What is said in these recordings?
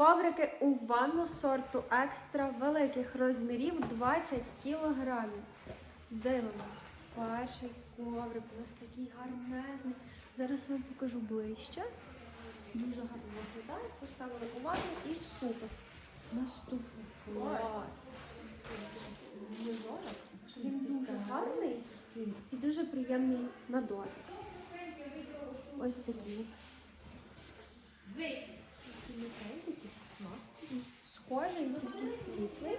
Коврики у ванну сорту екстра великих розмірів 20 кілограмів. Дивимось. Перший коврик нас такий гарнезний. Зараз вам покажу ближче. Дуже гарно виглядає. Поставили у ванну і супер. Наступний клас. Він дуже гарний і дуже приємний на дотик. Ось такий. Класний. Схожий, такий світлий.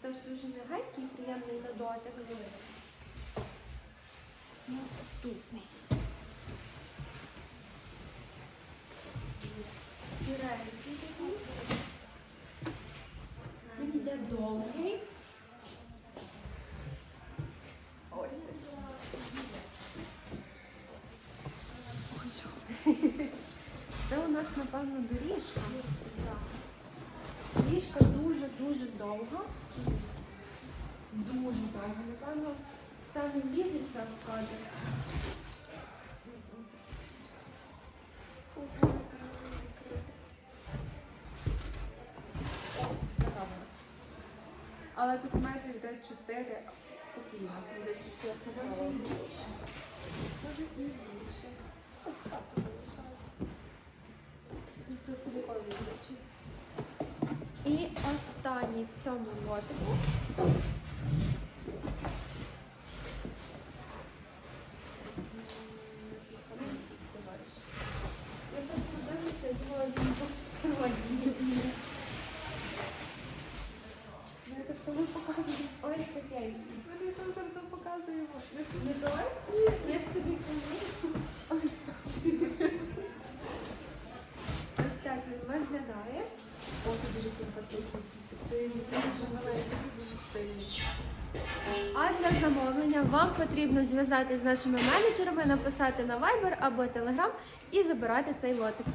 Теж дуже м'ягенький, приємний на дотик. Наступний. Сіренький такий. Він йде довгий. Ось такий. Це у нас, напевно, доріжка. Доріжка дуже-дуже довга. Дуже довга. Напевно, саме влізеться в кадр. Але тут метрів йде 4 спокійно. Йде чуть Може і більше. Може і більше. І останній в цьому лотику. Я просто дивлюся, я думала, він двосторонній. Ми це все ми показуємо. Ось такенький. Ми не там завжди показуємо. Не той? Я ж тобі кажу. Ось так. Ось так він виглядає. О, це А для замовлення вам потрібно зв'язати з нашими менеджерами, написати на Viber або Telegram і забирати цей лотик.